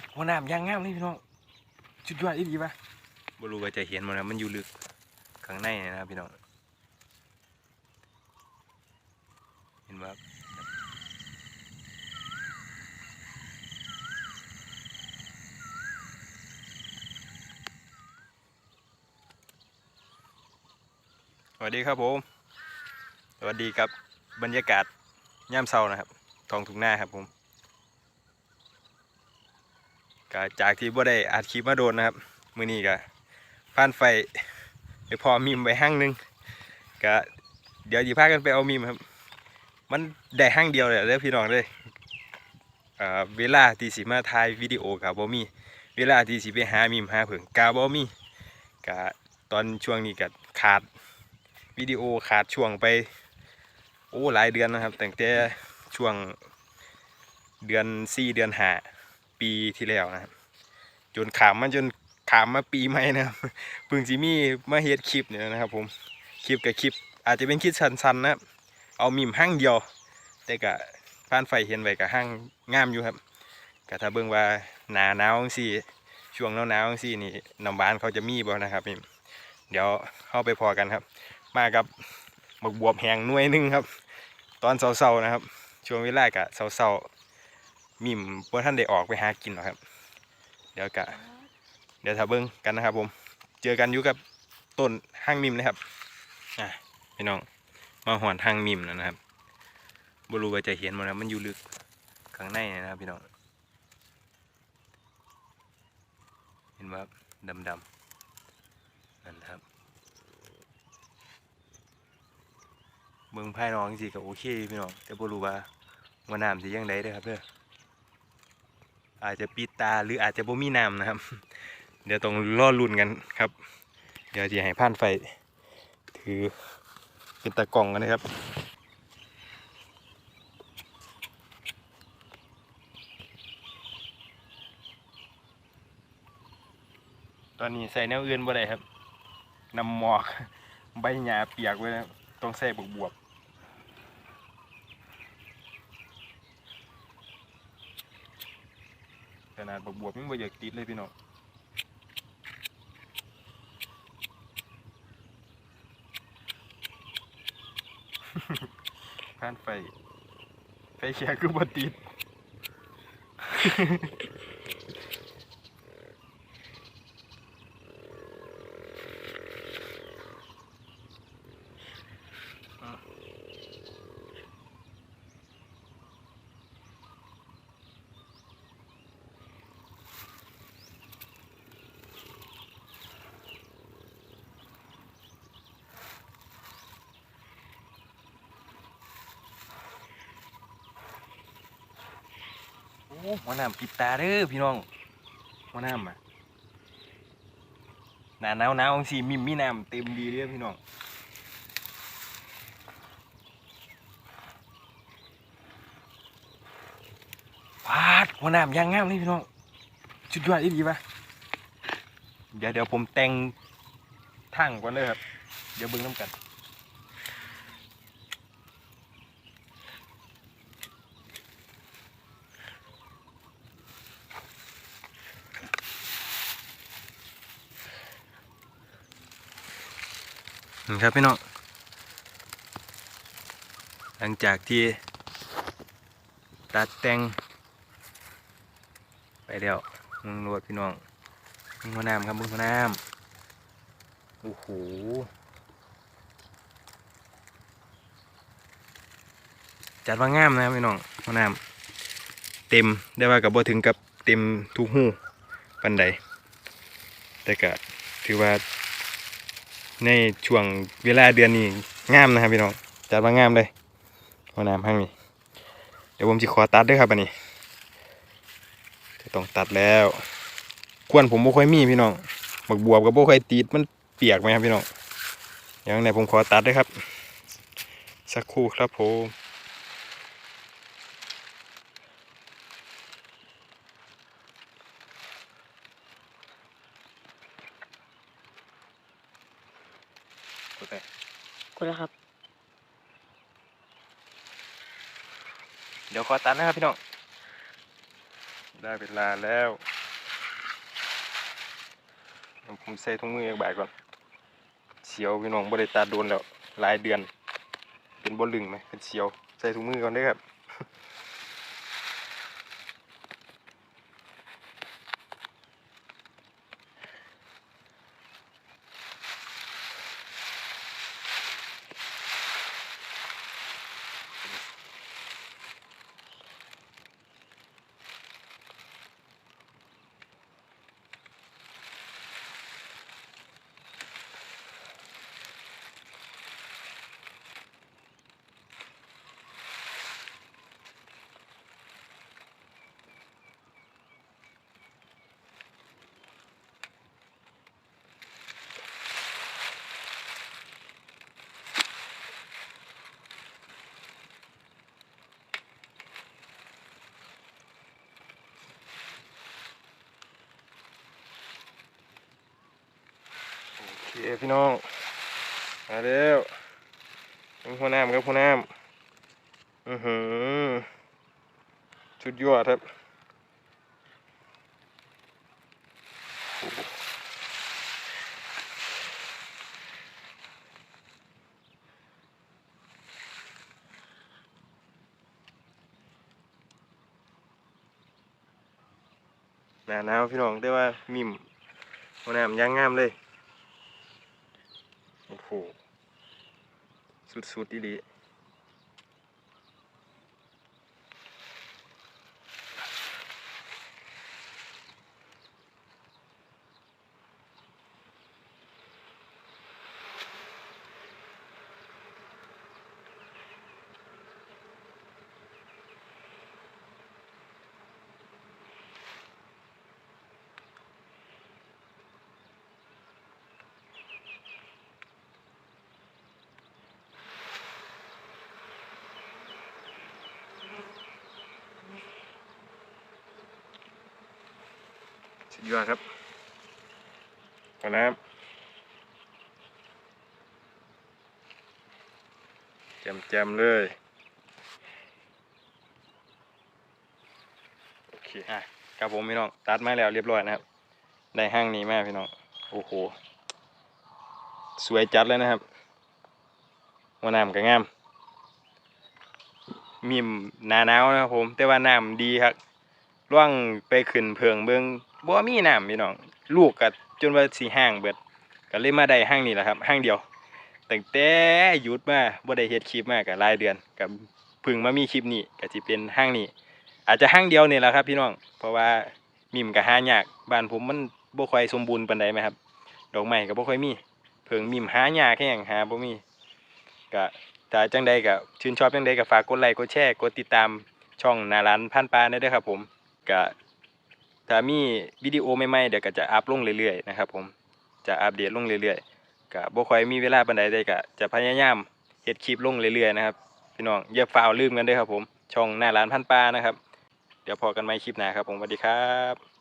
ดหัวน้ำยางงามเลยพี่น้องชุดยอดอีดีปะบรูว่าจะเห็นมันนะมันอยู่ลึกข้างในนะครับพี่น้อง เห็นว่าสวัสดีครับผม สวัสดีครับบรรยากาศย่ามเช้านะครับท้องทุ่งนาครับผม ก็จากที่บ่ได้อัดคลิปมาโดนนะครับมื้อนี้ก็ผ่านไฟไปพอมีมไว้ห้างหนึงก็เดี๋ยวสิพากันไปเอามีมครับ มันได้ห้างเดียวเลยเด้อพี่น้องเลยเวลาที่สิมาถ่ายวิดีโอก็บ่มี เวลาที่สิไปหามีมหาเผิงก็บ่มีก็ตอนช่วงนี้ก็ขาดวิดีโอขาดช่วงไปโอ้หลายเดือนนะครับตั้งแต่ช่วงเดือน4เดือน5 ปีที่แล้วนะครับ จนขามมาจนขามมาปีใหม่นะครับพิ่งสิมี่มาเฮ็ดคลิปเนี่ยนะครับ ผมคลิปกับคลิป อาจจะเป็นคลิปสั้นๆนะครับเอามีมห้างเดียว แต่ก็ผ่านไฟเห็นไว้กับห้างงามอยู่ครับก็ถ้าเบิ่งว่าหนาหนาวจังซี่ช่วงหนาวหนาวจังซี่นี่น้ำบานเขาจะมีบ่นะครับนี่เดี๋ยวเข้าไปพอกันครับ มากับหมกบวบแหงหน่วยหนึงครับ ตอนเช้าๆนะครับ ช่วงเวลากะเช้าๆ มิมว่าท่านได้ออกไปหากินหรอครับ เดี๋ยวกะเดี๋ยวถ้าเบิ้งกันนะครับ ผม เจอกันอยู่กับต้นห้างมิมนะครับอะพี่น้องมาหอนห้างมิมนะครับบรู้ว่าจะเห็นมันนะมันอยู่ลึกข้างในนะครับพี่น้องเห็นว่าดำๆนั่นนะครับเบิ่งภายนอกสิก็โอเคพี่น้องแต่บรูว่าว่าน้ำสิยังไดเด้อครับเด้อ อาจจะปิดตาหรืออาจจะบ่มีน้ำนะครับ เดี๋ยวต้องรอลุ้นกันครับ เดี๋ยวจะให้ผ่านไฟ ถือเป็นตะกล่องกันนะครับตอนนี้ใส่แนวอื่นบ่ได้ครับนำหมอกใบหญ้าเปียกไว้ต้องใส่บวกบวบข นาดบวกบวบยังบ่อยากติดเลยพี่น้องผ่านไฟ ไฟเชียคือบ่ติด หัวหน้ำปิดตาเด้อพี่น้องหัวหน้ำอะหนาหนาวหนาวจังสิมีมีน้ำเต็มดีเด้อพี่น้องพาดหัวหน้ำยางงามเลยพี่น้องชุดยอดอีดีปะเดี๋ยวเดี๋ยวผมแต่งทั้งก่อนเลยครับ เดี๋ยวเบิ่งน้ำกัน ครับพี่น้อง หลังจากที่ตัดแต่ง ไปแล้วมึงรวดพี่น้องมึงหัวน้ำครับมึงหัวน้ำโอ้โหจัดว่างามนะพี่น้องหัวน้ำเต็มได้ว่ากับบ่ถึงกับเต็มทุกหูปันใดแต่ก็ถือว่า ในช่วงเวลาเดือนนี้งามนะครับพี่น้องจัดว่างามเลยว่าน้ำห้างนี้เดี๋ยวผมจะขอตัดด้วยครับอันนี้จะต้องตัดแล้วควรผมบ่ค่อยมีพี่น้องบักบวบกับบ่ค่อยติดมันเปียกไหมครับพี่น้องอย่างไหนผมขอตัดด้วยครับ สักครู่ครับผมโอเค คุณแล้วครับ เดี๋ยวขอตัดนะครับพี่น้อง ได้เวลาแล้วผมใส่ถุงมืออีกใบก่อน เสียวพี่น้องบริตาโดนแล้วหลายเดือน เป็นบนลึงไหมเป็นเสียว ใส่ถุงมือก่อนเด้อครับ โอเพี่น้อง มาเร็วนี่หัวน้ำครับหัวน้ำอือหือชุดยอดครับหนาหนาวพี่น้องได้ว่ามิมหัวน้ำย่างงามเลย สุดๆอีห สุดยอดครับขอน้ำแจมๆเลย โอเคอะครับผมพี่น้อง ตัดมาแล้วเรียบร้อยนะครับ ได้ห้างนี้มากพี่น้อง โอ้โห สวยจัดเลยนะครับหัวน้ำก็งาม มีมหนาหนาวนะครับผม แต่ว่าน้ำดีครับร่วงไปขึ้นเพิงเบิง บ่มีน้ำพี่น้องลูกก็จนว่าสิห้างเบิดก็เลยมาได้ห้างนี้แหละครับห้างเดียวตั้งแต่หยุดมาบ่ได้เฮ็ดคลิปมาก็หลายเดือนก็เพิ่งมามีคลิปนี้ก็สิเป็นห้างนี้อาจจะห้างเดียวนี่แหละครับ พี่น้องเพราะว่ามิมก็หายากบ้านผมมันบ่ค่อยสมบูรณ์ปานใดไหมครับ ดอกไม้ก็บ่ค่อยมีเพิ่งมิมหายากแค่หยังหาบ่มีก็ถ้าจังใดก็ชื่นชอบจังใดก็ฝากกดไลค์กดแชร์กดติดตามช่องนาร้านพันปลาได้ด้วยครับผมก็ ถ้ามีวิดีโอใหม่ๆเดี๋ยวก็จะอัพลงเรื่อยๆนะครับผมจะอัปเดตลงเรื่อยๆกับบ่ค่อยมีเวลาปันใดได้ก็จะพยายามเฮ็ดคลิปลงเรื่อยๆนะครับพี่น้องอย่าฝ่าลืมกันด้วยครับผมช่องหน้าร้านพันปลานะครับ เดี๋ยวพอกันไหม่คลิปหน้าครับผมสวัสดีครับ